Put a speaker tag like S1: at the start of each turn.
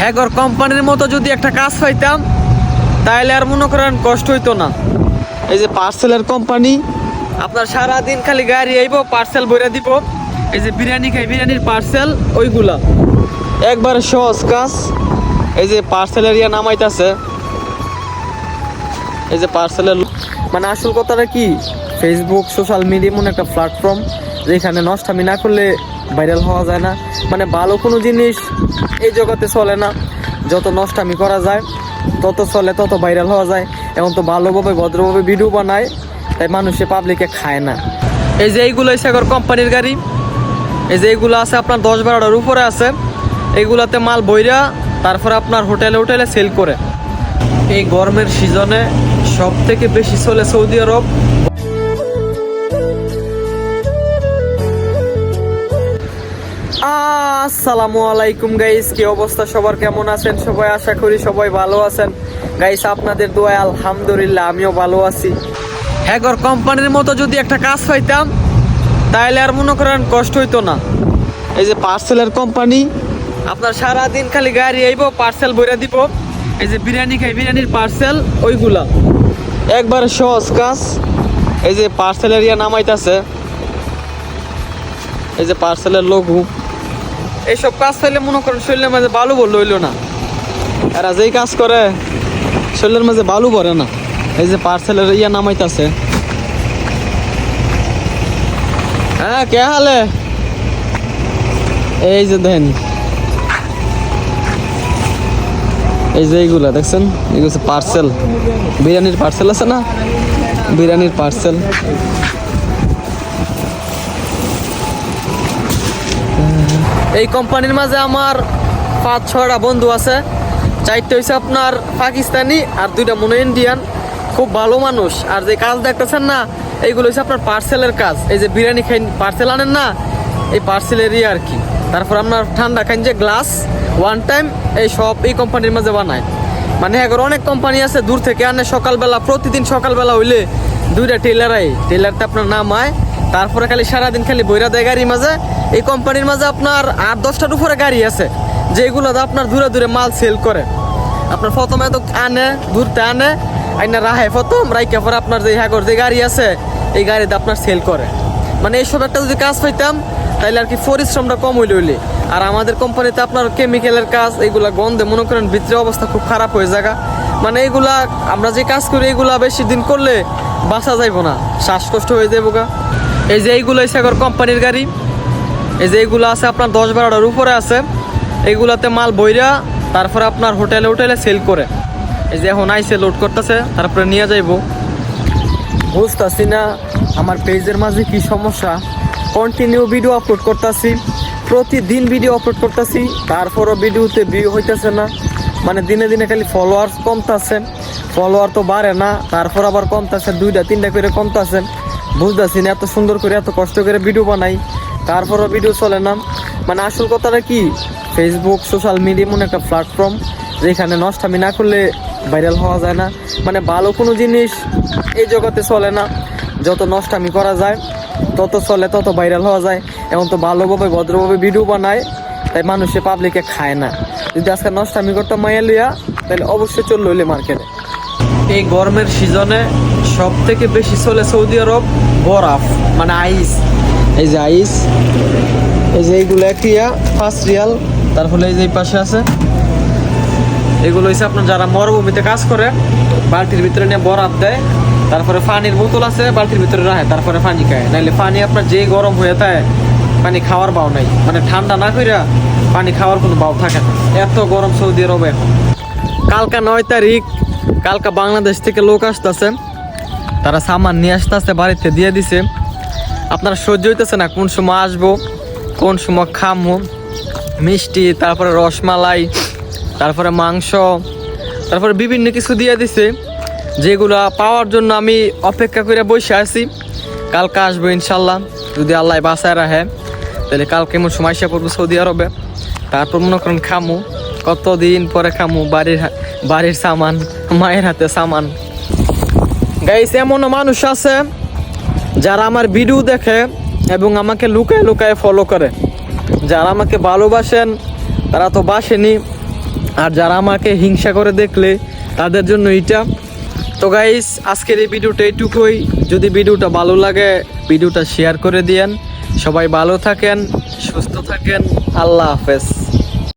S1: হ্যাগর কোম্পানির মতো যদি একটা কাজ পাইতাম তাহলে আর মনে করেন কষ্ট হইতো না। এই যে পার্সেলের কোম্পানি, আপনার সারা দিন খালি গাড়ি আইব, পার্সেল বইরা দিব। এই যে বিরিয়ানি খাই, বিরিয়ানির পার্সেল, ওইগুলা। একবারে সহজ কাজ। এই যে পার্সেলের ইয়া নামাইতাছে। এই যে পার্সেলের মানে আসল কথাটা কি? ফেসবুক সোশ্যাল মিডিয়া এমন একটা প্ল্যাটফর্ম যেখানে নষ্টামি না করলে ভাইরাল হওয়া যায় না। মানে ভালো কোনো জিনিস এই জগতে চলে না। যত নষ্টামি করা যায়, তত চলে, তত ভাইরাল হওয়া যায়। এখন তো ভালোভাবে, ভদ্রভাবে ভিডিও বানায়, তাই মানুষে পাবলিকে খায় না। এই যে এইগুলো সাগর কোম্পানির গাড়ি। এই যে এইগুলো আছে আপনার দশ বারোটার উপরে আছে। এইগুলাতে মাল বইরা তারপরে আপনার হোটেলে হোটেলে সেল করে। এই গরমের সিজনে সব থেকে বেশি চলে সৌদি আরব। আসসালামু আলাইকুম গাইস কি অবস্থা? সবার কেমন আছেন? সবাই আশা করি সবাই ভালো আছেন। গাইস আপনাদের দোয়ায় আলহামদুলিল্লাহ, আমিও ভালো আছি। হ্যাগর কোম্পানির মতো যদি একটা কাজ পাইতাম তাহলে আর মনে করেন কষ্ট হইতো না। এই যে পার্সেলের কোম্পানি আপনার সারা দিন খালি গাড়ি আইব পার্সেল বইরা দিব। এই যে বিরিয়ানি খাই, বিরিয়ানির পার্সেল ওইগুলা। একবার সহজ কাজ। এই যে পার্সেলের ইয়া নামাইতাছে। এই যে পার্সেলের লঘু এইসব কাজ চাইলে মনে করেন শরীরের মাঝে বালু বলল হইল না। এরা যেই কাজ করে, শরীরের মাঝে বালু পড়ে না। এই যে পার্সেলের ইয়া নামাইতাছে। হ্যাঁ কে হালে? এই যে দেন। এই যে এইগুলা, দেখছেন? এগুলো পার্সেল বিরিয়ানির পার্সেল আছে না? বিরিয়ানির পার্সেল এই কোম্পানির মাঝে আমার পাঁচ, ছয়টা বন্ধু আছে। চারটে হচ্ছে আপনার পাকিস্তানি আর দুইটা মনে ইন্ডিয়ান খুব ভালো মানুষ। আর যে কাজ দেখতেছেন না, এইগুলো হচ্ছে আপনার পার্সেলের কাজ। এই যে বিরিয়ানি খাই পার্সেল আনেন না, এই পার্সেলেরই আর কি। তারপর আপনার ঠান্ডা খাইন যে গ্লাস ওয়ান টাইম এই সব এই কোম্পানির মাঝে বানায়। মানে এখন অনেক কোম্পানি আছে, দূর থেকে আনে সকালবেলা, প্রতিদিন সকালবেলা হইলে দুইটা টেলারাই টেলারটা আপনার নাম হয় তারপরে খালি সারাদিন খালি বইরা দেয় গাড়ির মাঝে। এই কোম্পানির মাঝে আপনার আট, দশটার উপরে গাড়ি আছে, যেগুলো আপনার দূরে দূরে মাল সেল করে। আপনার প্রথমে তো আনে, দূরতে আনে, আইনা রাহে প্রথম রাইকে পরে আপনার যে হ্যাগর যে গাড়ি আছে, এই গাড়িতে আপনার সেল করে। মানে এইসব একটা যদি কাজ পাইতাম, তাইলে আর কি পরিশ্রমটা কম হইলে হইলে। আর আমাদের কোম্পানিতে আপনার কেমিক্যালের কাজ, এইগুলা গন্ধে, মনে করেন ভিতরে অবস্থা খুব খারাপ হয়ে যাগা মানে এইগুলা, আমরা যে কাজ করি, এইগুলা বেশি দিন করলে বাঁচা যাইব না, শ্বাসকষ্ট হয়ে যাব গা। এই যে এইগুলো সাগর কোম্পানির গাড়ি। এই যে এইগুলো আছে আপনার দশ বারোটার উপরে আছে। এইগুলাতে মাল বইরা তারপরে আপনার হোটেলে হোটেলে সেল করে। এই যে এখন আইসে লোড করতেছে, তারপরে নিয়ে যাইবো। বুঝতেছি না আমার পেজের মাঝে কি সমস্যা। কন্টিনিউ ভিডিও আপলোড করতেছি, প্রতিদিন ভিডিও আপলোড করতেছি, তারপরও ভিডিওতে ভিউ হইতেছে না। মানে দিনে দিনে খালি ফলোয়ার্স কমতাছে। ফলোয়ার তো বাড়ে না, তারপর আবার কমতাছে, দুইটা, তিনটা করে কমতাছে। বুঝতেছি না, এত সুন্দর করে এত কষ্ট করে ভিডিও বানাই। তারপরও ভিডিও চলে না। মানে আসল কথাটা কি? ফেসবুক সোশ্যাল মিডিয়া এমন একটা প্ল্যাটফর্ম যেখানে নষ্টামি না করলে ভাইরাল হওয়া যায় না। মানে ভালো কোনো জিনিস এই জগতে চলে না। যত নষ্টামি করা যায়, তত চলে, তত ভাইরাল হওয়া যায়। এখন তো ভালোভাবে, ভদ্রভাবে ভিডিও বানায়, তাই মানুষে পাবলিকে খায় না। যদি আজকে নষ্টামি করতাম মাইয়া লইয়া, তাহলে অবশ্যই চলল মার্কেটে এই গরমের সিজনে সব থেকে বেশি চলে সৌদি আরব বরফ মানে আইস। এই যে আইস এই যে এইগুলো একটিয়া ফার্স্ট রিয়াল। তারপরে এই যে এই পাশে আছে। এগুলো হচ্ছে আপনার যারা মরুভূমিতে কাজ করে বালতির ভিতরে নিয়ে বরাত দেয় তারপরে পানির বোতল আছে বালতির ভিতরে রাখে তারপরে পানি খায়। নাইলে পানি আপনার যে গরম হয়ে থাকে পানি খাওয়ার বাও নাই। মানে ঠান্ডা না কইরা পানি খাওয়ার কোনো বাও থাকে না। এত গরম সৌদি আরবে এখন। কালকা নয় তারিখ কালকা বাংলাদেশ থেকে লোক আসতেছে। তারা সামান নিয়ে আসতে আসতে বাড়িতে দিয়ে দিছে। আপনারা সহ্য হইতেছে না কোন সময় আসব, কোন সময় খামো। মিষ্টি, তারপরে রসমালাই, তারপরে মাংস, তারপরে বিভিন্ন কিছু দিয়ে দিছে। যেগুলো পাওয়ার জন্য আমি অপেক্ষা করে বসে আছি। কালকে আসব ইনশাল্লাহ, যদি আল্লাহ বাসায় রাখে। তাহলে কালকে এমন সময় এসে পড়ব সৌদি আরবে। তারপর মনে করেন খামু, কতদিন পরে খামু, বাড়ির বাড়ির সামান, মায়ের হাতে সামান। গাইস এমনও মানুষ আছে যারা আমার ভিডিও দেখে এবং আমাকে লুকায় লুকায় ফলো করে। যারা আমাকে ভালোবাসেন, তারা তো বাসেনি। আর যারা আমাকে হিংসা করে দেখলে, তাদের জন্য এইটা তো গাইস আজকের এই ভিডিওটা এইটুকুই। যদি ভিডিওটা ভালো লাগে ভিডিওটা শেয়ার করে দিয়েন। সবাই ভালো থাকেন, সুস্থ থাকেন। আল্লাহ হাফেজ।